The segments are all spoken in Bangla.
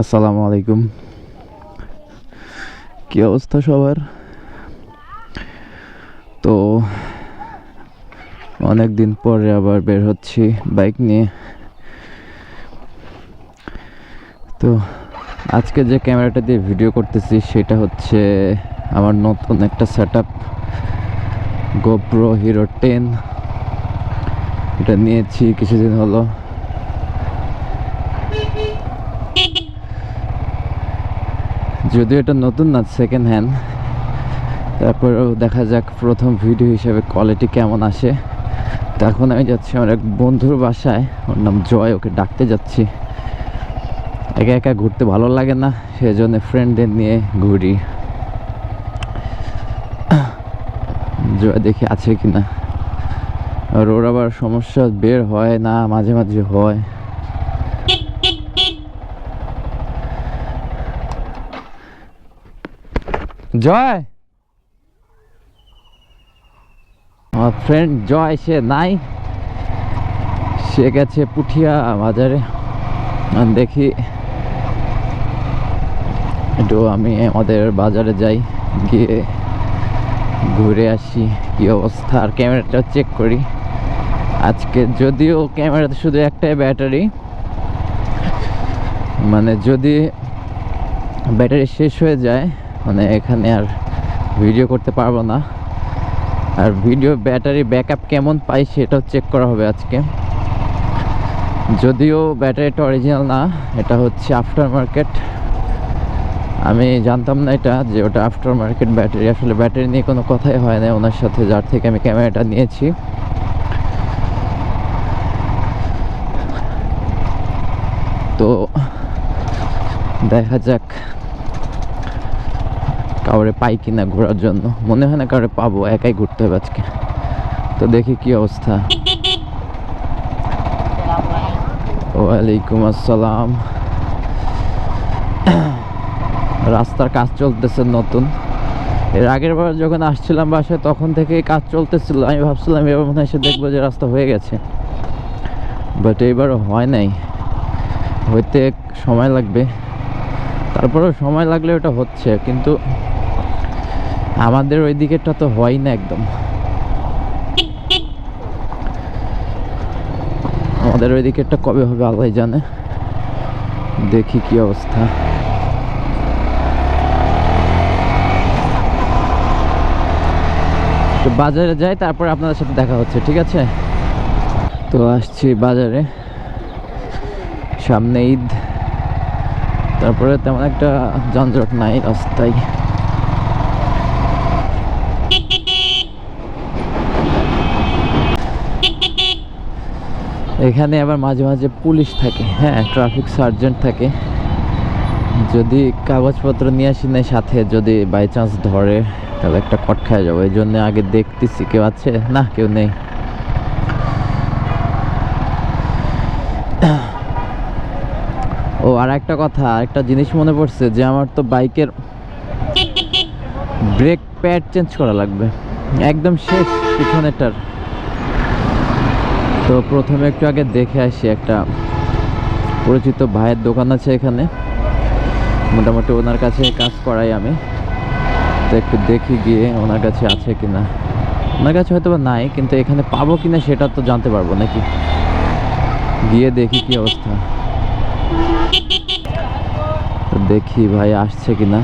আসসালামু আলাইকুম। কি অবস্থা সবার? তো অনেক দিন পরে আবার বের হচ্ছি বাইক নিয়ে। তো, আজকে যে ক্যামেরাটা দিয়ে ভিডিও করতেছি সেটা হচ্ছে আমার নতুন একটা set up GoPro Hero ten এটা নিয়েছি কিছুদিন হলো। যদিও এটা নতুন না সেকেন্ড হ্যান্ড তারপরেও দেখা যাক প্রথম ভিডিও হিসেবে কোয়ালিটি কেমন আসে। তো এখন আমি যাচ্ছি আমার এক বন্ধুর বাসায়। ওর নাম জয়, ওকে ডাকতে যাচ্ছি। একা একা ঘুরতে ভালো লাগে না, সেজন্য ফ্রেন্ডদের নিয়ে ঘুরি। জয় দেখি আছে কি না আর ওর আবার সমস্যা বের হয় না, মাঝে মাঝে হয়। জয়। আমার ফ্রেন্ড জয়, সে নাই। সে গেছে পুঠিয়া বাজারে। দেখি, একটু আমি আমাদের বাজারে যাই, গিয়ে ঘুরে আসি কি অবস্থা। আর ক্যামেরাটা চেক করি। আজকে যদিও ক্যামেরাতে শুধু একটাই ব্যাটারি মানে যদি ব্যাটারি শেষ হয়ে যায় মানে এখানে আর ভিডিও করতে পারব না। আর ভিডিও ব্যাটারি ব্যাকআপ কেমন পাই সেটাও চেক করা হবে আজকে। যদিও ব্যাটারিটা অরিজিনাল না, এটা হচ্ছে আফটার মার্কেট আমি জানতাম না এটা, যে ওটা আফটার মার্কেট ব্যাটারি আসলে ব্যাটারি নিয়ে কোনো কথাই হয় না ওনার সাথে, যার থেকে আমি ক্যামেরাটা নিয়েছি। তো দেখা যাক। কাউরে পাই কিনা ঘোরার জন্য। মনে হয় না কাউরে পাবো, একাই ঘুরতে হবে আজকে। তো দেখি কি অবস্থা। ওয়ালাইকুম আসসালাম। রাস্তার কাজ চলতেছে নতুন। এর আগের বার যখন আসছিলাম বাসায়, তখন থেকে কাজ চলতেছিল। আমি ভাবছিলাম এবার মনে হয় এসে দেখব যে রাস্তা হয়ে গেছে। বাট এইবারও হয় নাই। হইতে সময় লাগবে। তারপরেও সময় লাগলে ওটা হচ্ছে, কিন্তু আমাদের ওই দিকেরটা তো হয় না একদম। আমাদের ওই দিকেরটা কবে হবে আল্লাহ জানে। দেখি কি অবস্থা। তো বাজারে যাই, তারপর আপনাদের সাথে দেখা হচ্ছে, ঠিক আছে? তো আসছি বাজারে। সামনে ঈদ। তারপরে তেমন একটা যানজট নাই রাস্তায়। এখানে আবার মাঝে মাঝে পুলিশ থাকে হ্যাঁ ট্রাফিক সার্জেন্ট থাকে। যদি কাগজপত্র নিয়ে আসি না সাথে, যদি বাই চান্স ধরে, তাহলে একটা কট খায় যাব। এই জন্য আগে দেখতেছি, কেউ আছে? না, কেউ নেই। ও, আর একটা কথা একটা জিনিস মনে পড়ছে যে আমার তো বাইকের ব্রেক প্যাড চেঞ্জ করা লাগবে। একদম শেষ পিছনেরটার। তো প্রথমে একটু আগে দেখে আসি একটা পরিচিত ভাইয়ের দোকান আছে এখানে। মোটামুটি ওনার কাছে কাজ করাই আমি। তো একটু দেখি গিয়ে ওনার কাছে আছে কিনা। ওনার কাছে হয়তো নাই, কিন্তু এখানে পাবো কিনা সেটা তো জানতে পারব নাকি? গিয়ে দেখি কি অবস্থা। দেখি ভাই আসছে কিনা।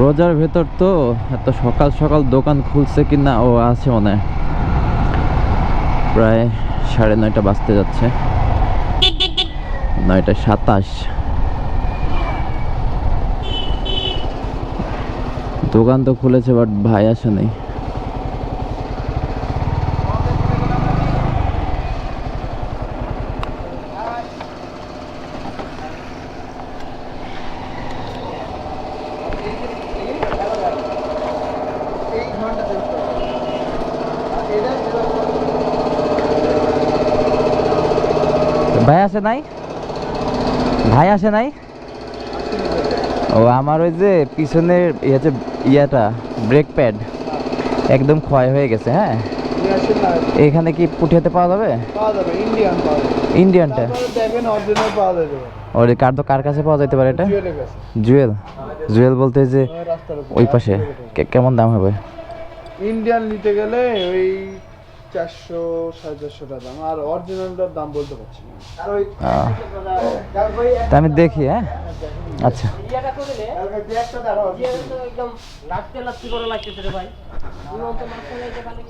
রোজার ভেতর তো এত সকাল সকাল দোকান খুলছে কিনা ও আছে মনে প্রায় সাড়ে নয়টা বাজতে যাচ্ছে। নয়টা সাতাশ। দোকান তো খুলেছে বাট ভাই আসে নাই ভাই আসে নাই? ভাই আসে নাই? ও, আমার ওই যে পিছনের ইয়েছে ইয়াটা ব্রেক প্যাড একদম ক্ষয় হয়ে গেছে হ্যাঁ? এখানে কি পুঠিয়াতে পাওয়া যাবে? ইন্ডিয়ানটা ওর, কার তো কার কাছে পাওয়া যেতে পারে এটা? জুয়েল জুয়েল বলতে যে ওই পাশে কেমন দাম হবে? ইন্ডিয়ান নিতে গেলে ওই চারশো সাড়ে চারশো টাকা দাম। আর অরিজিনালটার দাম বলতে পারছি না। আর ওই আহ, তা আমি দেখি হ্যাঁ? আচ্ছা।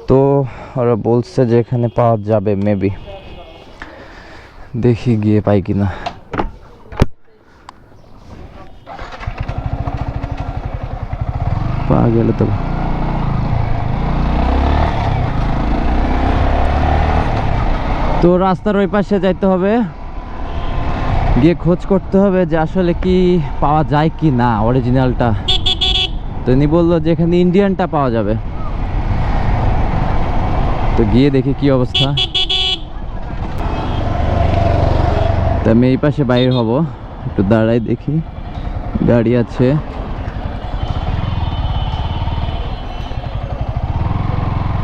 তো ওরা বলছে যে এখানে পাওয়া যাবে মেবি দেখি গিয়ে পাই কিনা। পাওয়া গেলে তো তো রাস্তার ওই পাশে যাইতে হবে। গিয়ে খোঁজ করতে হবে যে আসলে কি পাওয়া যায় কি না অরিজিনালটা তো উনি বলল যে এখানে ইন্ডিয়ানটা পাওয়া যাবে। তো গিয়ে দেখি কি অবস্থা। তো আমি এই পাশে বাইর হব। একটু দাঁড়াই দেখি। গাড়ি আছে।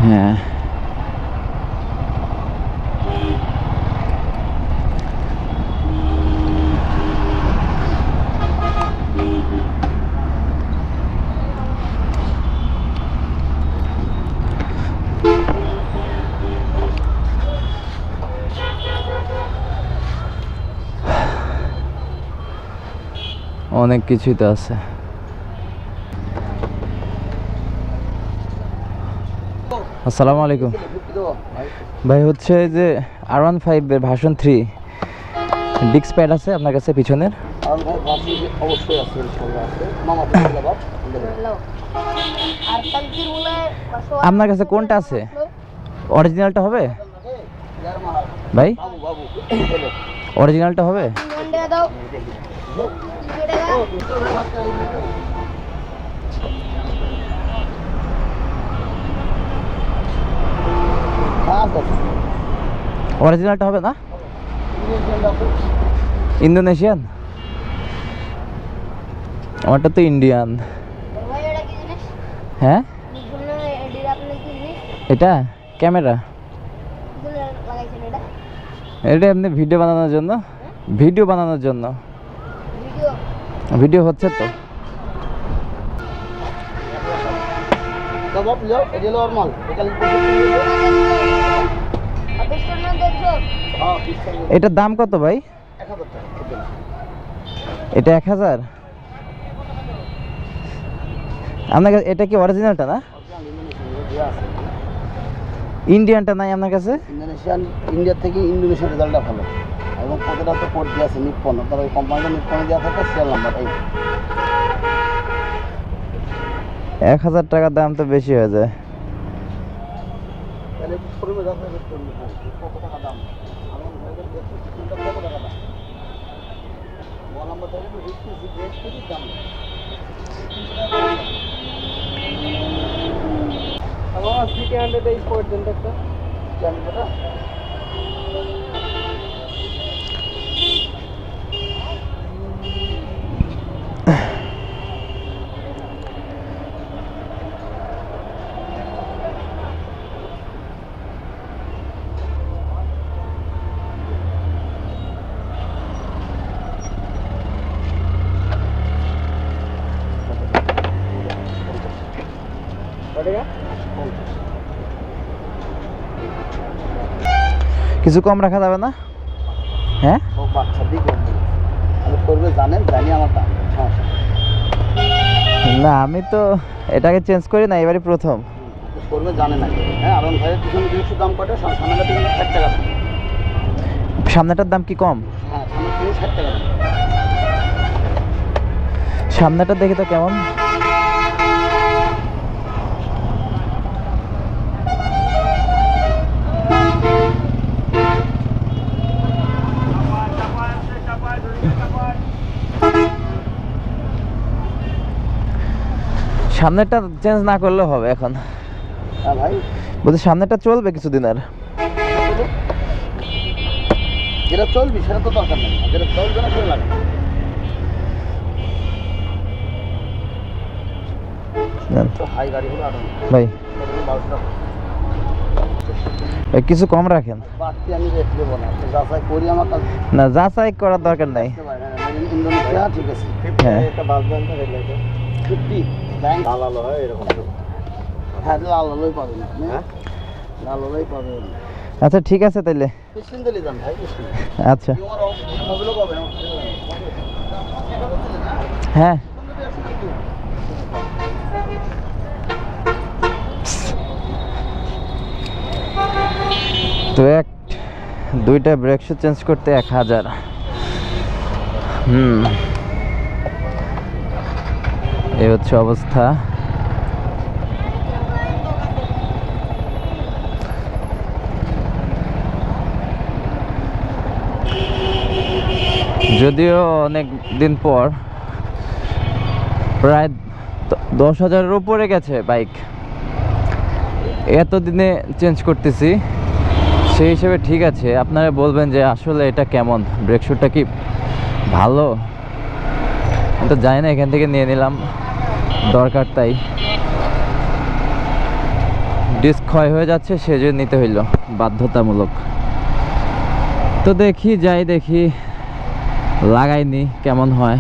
হ্যাঁ। অনেক কিছুই তো আছে। আসসালামু আলাইকুম। ভাই, হচ্ছে যে আর ওয়ান ফাইভের ভার্সন থ্রি ডিস্ক প্যাড আছে আপনার কাছে পিছনের? আপনার কাছে কোনটা আছে? অরিজিনালটা হবে? ভাই অরিজিনালটা হবে? অরিজিনালটা হবে না? ইন্দোনেশিয়ান আমারটা তো ইন্ডিয়ান হ্যাঁ? এটা? ক্যামেরা এটা? এমনি ভিডিও বানানোর জন্য? ভিডিও বানানোর জন্য। ভিডিও হচ্ছে তো। এটার দাম কত ভাই? এটা এক হাজার? আপনার কাছে এটা কি অরিজিনালটা না? ইন্ডিয়ানটা নাই আপনার কাছে? ইন্দোনেশিয়ান ইন্ডিয়া থেকে ইন্দোনেশিয়ার রেজাল্টটা ভালো। এবং প্রতিটা তো কোড দিয়ে আছে নিপ্পন আপনার ওই কোম্পানিটা নিপ্পনে দেওয়া থাকে সিরিয়াল নাম্বার এই। এক হাজার টাকার দাম তো বেশি হয়ে যায়। আমার সিটি হান্ড্রেড এই পর্যন্ত একটা। জানি এটা পড়েগা কিছু কম রাখা যাবে না? হ্যাঁ? না আমি তো এটাকে চেঞ্জ করি না এবারই প্রথম। সামনেটার দাম কি কম? হ্যাঁ সামনেটা দেখি তো কেমন? সামনেটা চেঞ্জ না করলেও হবে এখন। হ্যাঁ ভাই। বলছি সামনেটা চলবে কিছুদিন আর। যেটা চলবি সেটা তো দরকার নেই। যেটা চলবে না সেটা লাগে ভাই। কিছু কম রাখেন। আমি না। যাচাই না করার দরকার নাই। ঠিক আছে হ্যাঁ। ব্যাংক লাল আলো হয় এরকম হ্যাঁ লাল আলোই পাবেন হ্যাঁ? লাল আলোই পাবেন আচ্ছা ঠিক আছে তাইলে। আচ্ছা। হ্যাঁ। তো এক দুইটা ব্রেকশু চেঞ্জ করতে এক হাজার। হুম। এই হচ্ছে অবস্থা। যদিও অনেক দিন পর, প্রায় দশ হাজারের উপরে গেছে বাইক। এতদিনে চেঞ্জ করতেছি, সেই হিসেবে ঠিক আছে। আপনারা বলবেন যে আসলে এটা কেমন? ব্রেক শুটটা কি ভালো? তো জানি না, এখান থেকে নিয়ে নিলাম। দরকার তাই। ডিস্ক ক্ষয় হয়ে যাচ্ছে, সেজন্য নিতে হইল। বাধ্যতামূলক। তো দেখি, যাই দেখি। লাগাইনি, কেমন হয়।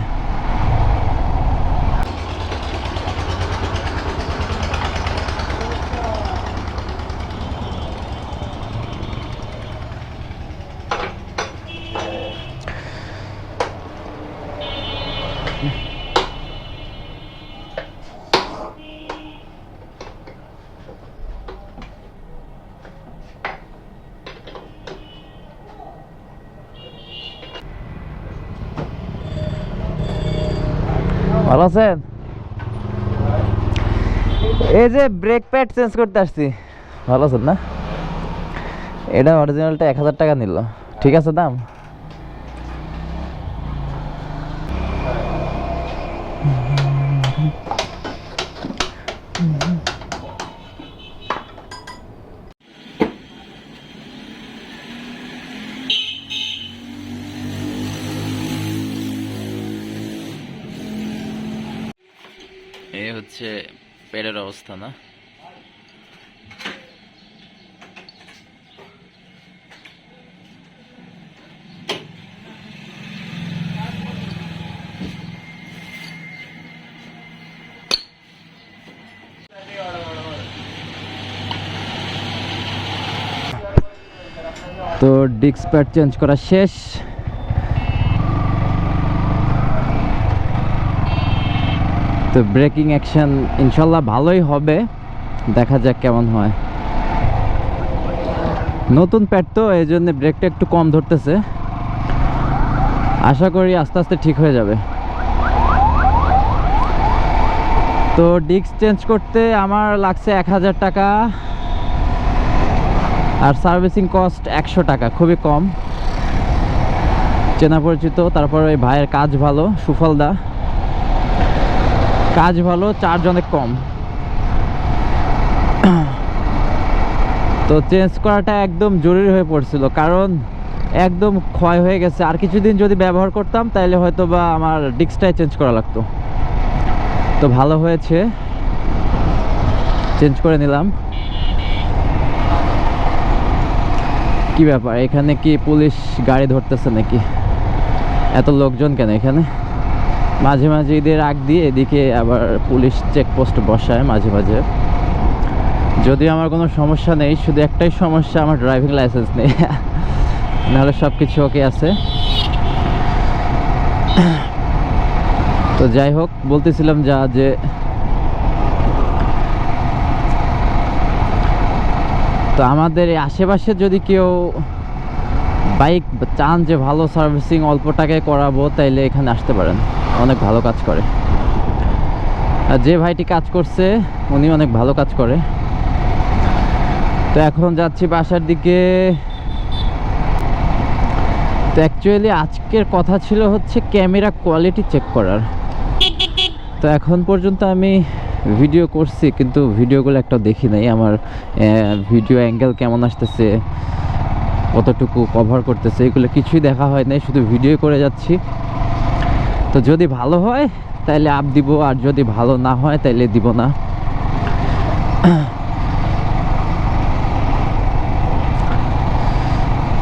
ভালো আছেন? এই যে ব্রেক প্যাড চেঞ্জ করতে আসছি। ভালো আছেন না? এটা অরিজিনালটা এক হাজার টাকা নিল। ঠিক আছে দাম? পেটের অবস্থা না? তো ডিস্ক প্যাড চেঞ্জ করা শেষ। তো ব্রেকিং অ্যাকশন ইনশাল্লাহ ভালোই হবে। দেখা যাক কেমন হয়। নতুন প্যাড তো এই জন্য ব্রেকটা একটু কম ধরতেছে। আশা করি আস্তে আস্তে ঠিক হয়ে যাবে। তো ডিস্ক চেঞ্জ করতে আমার লাগছে এক হাজার টাকা। আর সার্ভিসিং কস্ট একশো টাকা, খুবই কম। চেনা পরিচিত, তারপর ওই ভাইয়ের কাজ ভালো সুফল দা কাজ ভালো চার্জ অনেক কম। তো চেঞ্জ করাটা একদম জরুরি হয়ে পড়ছিল, কারণ একদম ক্ষয় হয়ে গেছে। আর কিছুদিন যদি ব্যবহার করতাম তাহলে হয়তো বা আমার ডিস্কটাই চেঞ্জ করা লাগতো। তো ভালো হয়েছে চেঞ্জ করে নিলাম। কি ব্যাপার, এখানে কি পুলিশ গাড়ি ধরতেছে নাকি? এত লোকজন কেন এখানে? মাঝে মাঝে ঈদের আগ দিয়ে এদিকে আবার পুলিশ চেকপোস্ট বসায় মাঝে মাঝে। যদিও আমার কোনো সমস্যা নেই, শুধু একটাই সমস্যা, আমার ড্রাইভিং লাইসেন্স নেই। নাহলে সব কিছু ওকে আছে। তো যাই হোক, বলতেছিলাম যা যে তো আমাদের আশেপাশে যদি কেউ বাইক চান যে ভালো সার্ভিসিং অল্প টাকায় করাবো, তাইলে এখানে আসতে পারেন। অনেক ভালো কাজ করে। আর যে ভাইটি কাজ করছে, উনি অনেক ভালো কাজ করে। তো এখন যাচ্ছি বাসার দিকে। তো অ্যাকচুয়ালি আজকের কথা ছিল হচ্ছে ক্যামেরা কোয়ালিটি চেক করার। তো এখন পর্যন্ত আমি ভিডিও করছি, কিন্তু ভিডিওগুলো একটা দেখি নাই। আমার ভিডিও অ্যাঙ্গেল কেমন আসতেছে, কতটুকু কভার করতেছে, এগুলো কিছুই দেখা হয় নাই। শুধু ভিডিও করে যাচ্ছি। তো যদি ভালো হয় তাহলে আপ দিব, আর যদি ভালো না হয় তাহলে দিব না।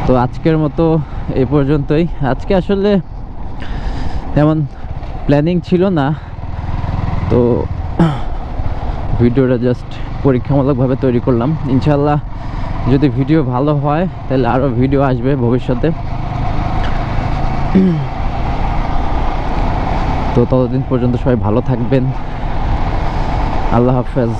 তো আজকের মতো এই পর্যন্তই। আজকে আসলে তেমন প্ল্যানিং ছিল না। তো ভিডিওটা জাস্ট পরীক্ষামূলকভাবে তৈরি করলাম। ইনশাল্লাহ যদি ভিডিও ভালো হয় তাহলে আরও ভিডিও আসবে ভবিষ্যতে। তো ততদিন পর্যন্ত সবাই ভালো থাকবেন। আল্লাহ হাফেজ।